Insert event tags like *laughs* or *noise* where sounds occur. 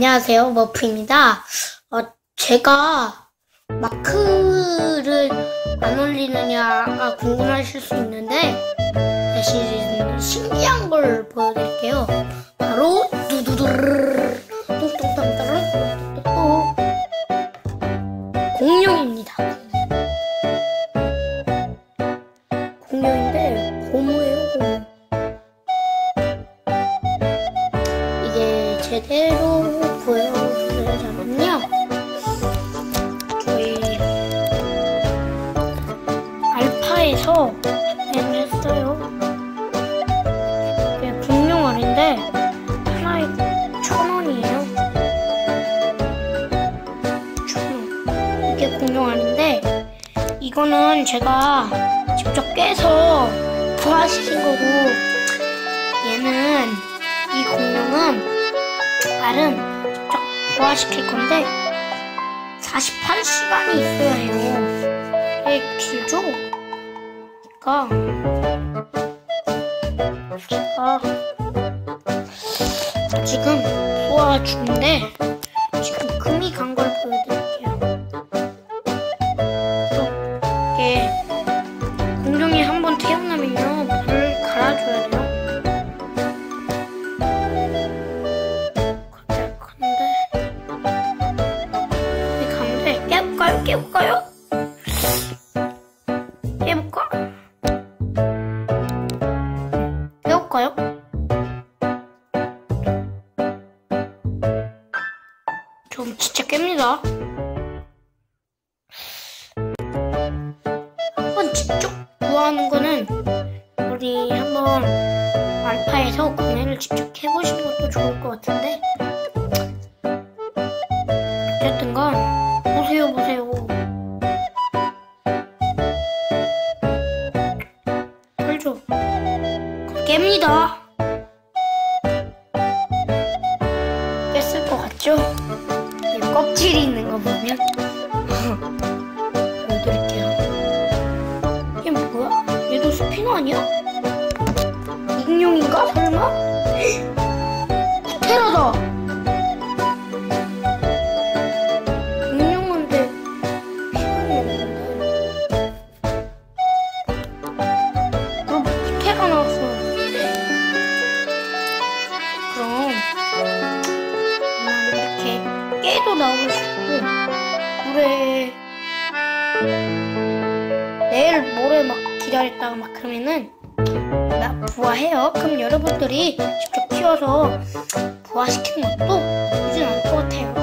안녕하세요. 머프입니다. 어, 제가 마크를 안 올리느냐가 궁금하실 수 있는데 대신 신기한 걸 보여드릴게요. 바로 두두두르르 뚱뚱 공룡입니다. 공룡인데 고무예요, 고무. 이게 제대로 알파에서 구매를 했어요. 이게 공룡 알인데 하나에 천 원이에요. 천 원. 이게 공룡 알인데 이거는 제가 직접 깨서 부화시킨 거고 얘는 이 공룡은 알은 직접 부화시킬 건데 48시간이 있어야 해요. 꽤 길죠? 그러니까 제가 지금 도와주는데 지금 금이 간 걸 보여드릴게요. 이렇게 공룡이 한 번 태어나면요 물을 갈아줘야 돼요. 가는데 여기 가는데 깨볼까요? 깨볼까요? 진짜 깹니다. 한번 직접 구하는 거는 우리 한번 알파에서 구매를 직접 해보시는 것도 좋을 것 같은데 어쨌든 간 보세요 보세요 털죠 깹니다 깼을 것 같죠? 이 껍질이 있는 거 보면 *laughs* 보여드릴게요 얘 뭐야? 얘도 스피너 아니야? 익룡인가? 설마? *gasps* 테라다! 나올 수 있고 물에 내일 모레 막 기다렸다가 막 그러면은 나 부화해요. 그럼 여러분들이 직접 키워서 부화시키는 것도